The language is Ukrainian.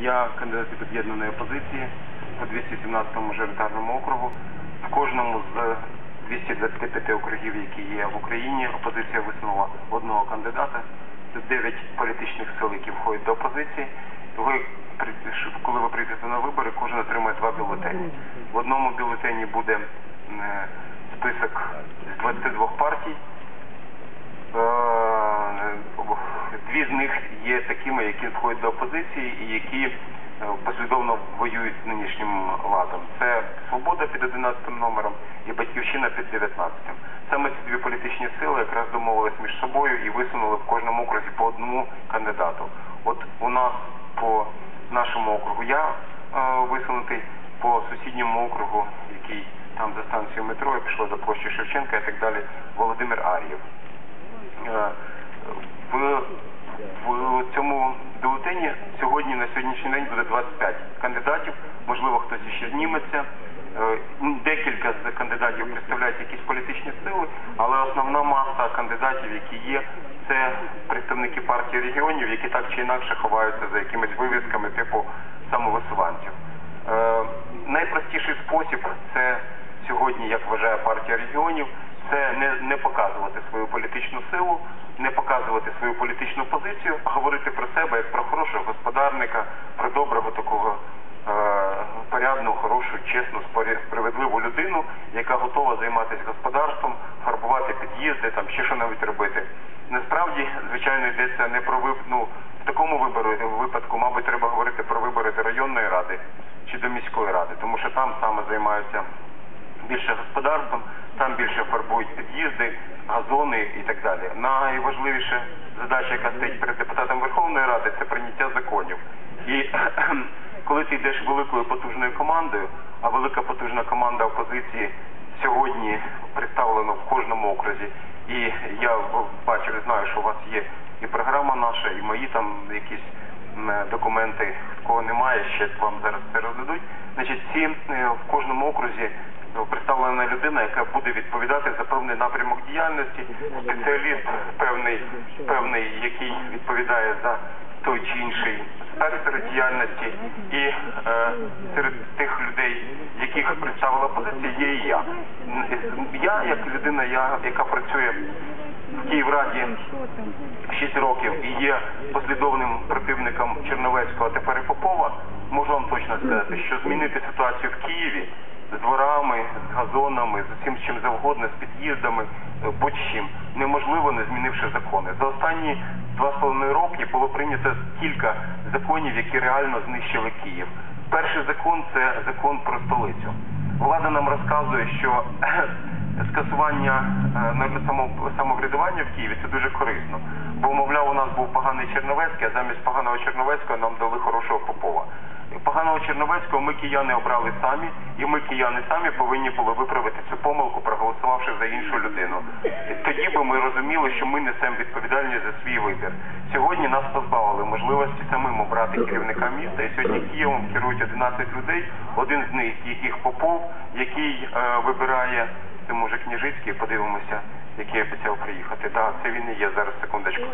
Я кандидат від об'єднаної опозиції по 217 му мажоритарному округу. В кожному з 225 округів, які є в Україні, опозиція висунула одного кандидата. Це 9 політичних сил, які входять до опозиції. Ви, коли ви прийдете на вибори, кожен отримає два бюлетені. В одному бюлетені буде е, список з 22 партій. Е, Дві з них є такими, які входять до опозиції і які е, послідовно воюють з нинішнім ладом. Це Свобода під 11 номером і Батьківщина під 19. Саме ці дві політичні сили якраз домовились між собою і висунули в кожному окрузі по одному кандидату. От у нас по нашому округу я е, висунутий, по сусідньому округу, який там за станцією метро і пішло до площі Шевченка і так далі, Володимир Ар'єв. Е, В, в цьому бюлетені сьогодні на сьогоднішній день буде 25 кандидатів. Можливо, хтось ще зніметься. Е, Декілька з кандидатів представляють якісь політичні сили, але основна маса кандидатів, які є, це представники партії регіонів, які так чи інакше ховаються за якимись вивісками типу самовисуванців. Е, Найпростіший спосіб це сьогодні, як вважає партія регіонів, це не, не показувати свою політичну силу, не показувати свою політичну позицію, а говорити про себе як про хорошого господарника, про доброго такого хорошу, чесну, справедливу людину, яка готова займатися господарством, фарбувати під'їзди, там ще що навіть робити. Насправді, звичайно, йдеться не про ну, в такому вибору випадку, мабуть, треба говорити про вибори до районної ради чи до міської ради, тому що там саме займаються більше господарством, там більше фарбують під'їзди, газони і так далі. Найважливіша задача, яка стоїть перед депутатом Верховної Ради, це прийняття законів. І коли ти йдеш великою потужною командою, а велика потужна команда опозиції сьогодні представлена в кожному окрузі, і я бачу знаю, що у вас є і програма наша, і мої там якісь документи, кого немає, ще вам зараз це роздадуть. Значить, ці в кожному окрузі представлена людина, яка буде відповідати за певний напрямок діяльності, спеціаліст певний, певний, який відповідає за той чи інший спектр діяльності, і е, серед тих людей, яких представила позиція, є і я. Я, як людина, я, яка працює в Київраді 6 років і є послідовним противником Черновецького, а тепер і Попова, можу вам точно сказати, що змінити ситуацію в Києві з дворами, з газонами, з усім чим завгодно, з під'їздами, е, будь-чим, неможливо, не змінивши закони. За останні два з половиною роки було прийнято кілька законів, які реально знищили Київ. Перший закон це закон про столицю. Влада нам розказує, що скасування е, самоврядування в Києві це дуже корисно. Бо, мовляв, у нас був поганий Черновецький, а замість поганого Черновецького нам дали хорошого Попова. Поганого Черновецького ми кияни обрали самі, і ми кияни самі повинні були виправити цю помилку, за іншу людину. Тоді би ми розуміли, що ми несемо відповідальність за свій вибір. Сьогодні нас позбавили можливості самим обрати керівника міста. І сьогодні Києвом керують 11 людей. Один з них, яких Попов, який е, вибирає це може Княжицький, подивимося, який обіцяв приїхати. Так, це він і є зараз секундочку.